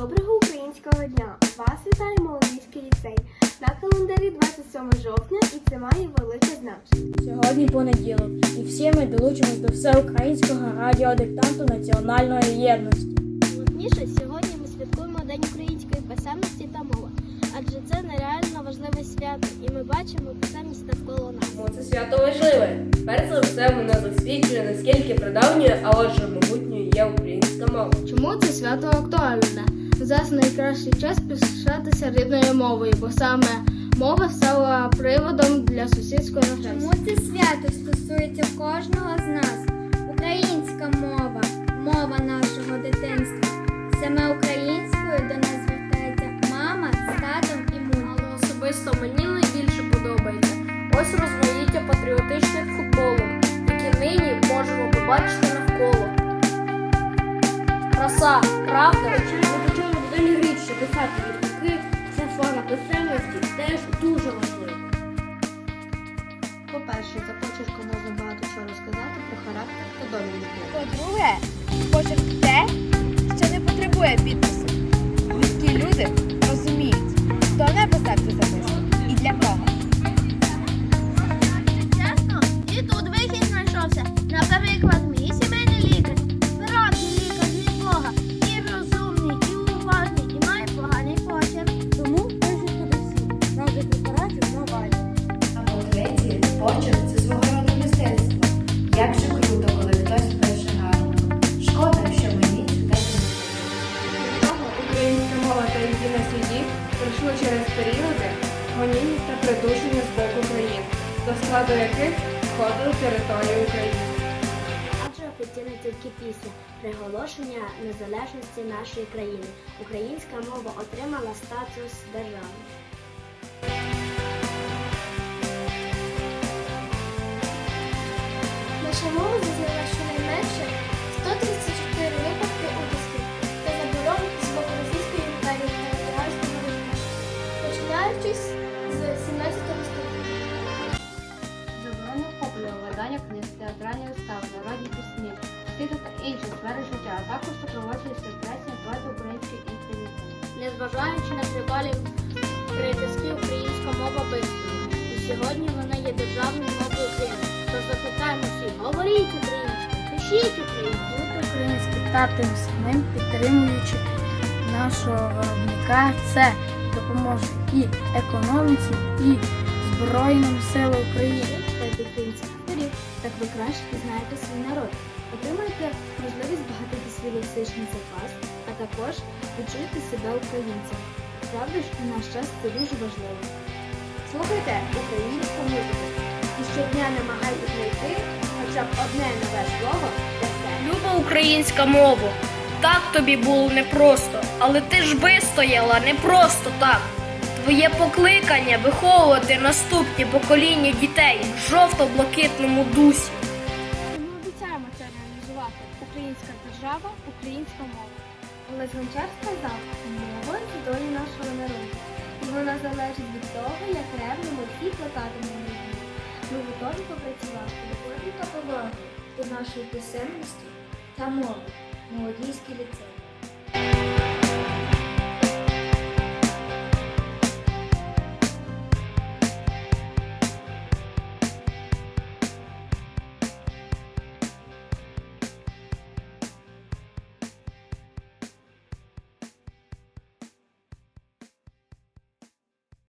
Доброго українського дня! Вас вітає Молодіжський ліцей. На календарі 27 жовтня і це має велике значення. Сьогодні понеділок, і всі ми долучимось до всеукраїнського радіодиктанту національної єдності. Головніше, сьогодні ми святкуємо День української писемності та мови, адже це нереально важливе свято, і ми бачимо писемність навколо нас. Чому це свято важливе? Перш за все, воно засвідчує, наскільки прадавньою, а отже могутньою є українська мова. Чому це свято актуальне? Зараз найкращий час пишатися рідною мовою, бо саме мова стала приводом для сусідської Чому агресії. це свято стосується кожного з нас? Українська мова, мова нашого дитинства. Саме українською до нас звертається мама з татом і мама. Але особисто мені найбільше подобається ось розмаїття патріотичних футболок, які нині можемо побачити навколо. Краса, правда? Ми почали додалі річ, що писати рідки, – це форма писемності теж дуже важлива. По-перше, за почерком можна багато що розказати про характер та долю. По-друге, почерк те, що не потребує підпису. Її на суді пройшли через періоди гонінь та придушення з боку країн, до складу яких входили території України. Адже офіційно тільки після приголошення незалежності нашої країни українська мова отримала статус державної. Наша мова театральні вистави, народні пісні, світу та інші сфери життя, а також супроводжується репресіями проти української інтелігенції. Незважаючи на тривалі притиски, українська мова вистояла. І сьогодні вона є державною мовою України. Тож запитаємо всіх, говоріть українською, пишіть українською. Бути українським та тим самим підтримуючи нашого виробника, це допоможе і економіці, і Збройним силам України. Так ви краще пізнаєте свій народ. Отримаєте можливість збагатити свій лексичний запас, а також відчуєте себе українцем. Правда ж, у наш час це дуже важливо. Слухайте українську музику і щодня намагайтесь знайти хоча б одне нове слово для себе. Люба українська мова. Так тобі було непросто, але ти ж вистояла не просто так. Твоє покликання виховувати наступні покоління дітей в жовто-блакитному дусі. Ми обіцяємо це реалізувати. Українська держава, українська мова. Олег Гончар сказав, мова це доля нашого народу. Вона залежить від того, як ревно ми всі плакатимемо на. Ми готові попрацювати до та поваги до нашої писемності та мови. Молодійський ліцей.